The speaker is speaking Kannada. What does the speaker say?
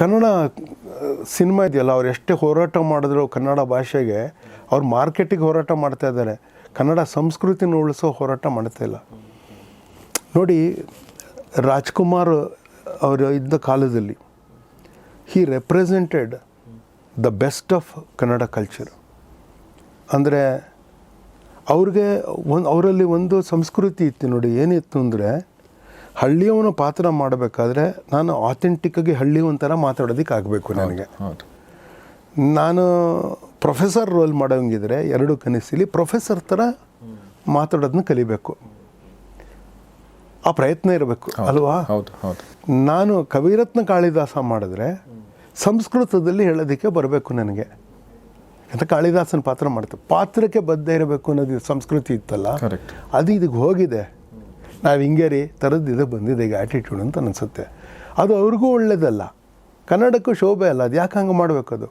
ಕನ್ನಡ ಸಿನಿಮಾ ಇದೆಯಲ್ಲ, ಅವ್ರು ಎಷ್ಟೇ ಹೋರಾಟ ಮಾಡಿದ್ರು ಕನ್ನಡ ಭಾಷೆಗೆ, ಅವ್ರು ಮಾರ್ಕೆಟಿಗೆ ಹೋರಾಟ ಮಾಡ್ತಾ ಇದ್ದಾರೆ. ಕನ್ನಡ ಸಂಸ್ಕೃತಿನ ಉಳಿಸೋ ಹೋರಾಟ ಮಾಡ್ತಾ ಇಲ್ಲ. ನೋಡಿ, ರಾಜ್ಕುಮಾರ್, ಅವರು ಇದ್ದ ಕಾಲದಲ್ಲಿ he represented the best of Kannada culture ಅಂದರೆ, ಅವ್ರಿಗೆ ಒಂದು, ಅವರಲ್ಲಿ ಒಂದು ಸಂಸ್ಕೃತಿ ಇತ್ತು ನೋಡಿ, ಏನಿತ್ತು ಅಂದರೆ ಹಳ್ಳಿಯವನ ಪಾತ್ರ ಮಾಡಬೇಕಾದ್ರೆ ನಾನು ಆಥೆಂಟಿಕ್ಕಾಗಿ ಹಳ್ಳಿ ಒಂಥರ ಮಾತಾಡೋದಕ್ಕೆ ಆಗಬೇಕು ನನಗೆ. ಹೌದು. ನಾನು ಪ್ರೊಫೆಸರ್ ರೋಲ್ ಮಾಡೋಂಗಿದ್ರೆ ಎರಡು ಕನಸಿಲಿ ಪ್ರೊಫೆಸರ್ ಥರ ಮಾತಾಡೋದನ್ನ ಕಲಿಬೇಕು. ಆ ಪ್ರಯತ್ನ ಇರಬೇಕು ಅಲ್ವಾ? ನಾನು ಕವಿರತ್ನ ಕಾಳಿದಾಸ ಮಾಡಿದ್ರೆ ಸಂಸ್ಕೃತದಲ್ಲಿ ಹೇಳೋದಕ್ಕೆ ಬರಬೇಕು ನನಗೆ. ಅಂತ ಕಾಳಿದಾಸನ ಪಾತ್ರ ಮಾಡ್ತೇವೆ ಪಾತ್ರಕ್ಕೆ ಬದ್ಧ ಇರಬೇಕು ಅನ್ನೋದು ಸಂಸ್ಕೃತಿ ಇತ್ತಲ್ಲ? ಅದು ಇದಕ್ಕೆ ಹೋಗಿದೆ. ನಾವು ಹಿಂಗೆ ರೀ ಥರದ್ದು ಇದು ಬಂದಿದೆ, ಈಗ ಆ್ಯಟಿಟ್ಯೂಡ್ ಅಂತ ಅನಿಸುತ್ತೆ. ಅದು ಅವ್ರಿಗೂ ಒಳ್ಳೇದಲ್ಲ. ಕನ್ನಡಕ್ಕೂ ಶೋಭೆ ಅಲ್ಲ, ಅದು ಯಾಕೆ ಹಂಗೆ ಮಾಡಬೇಕದು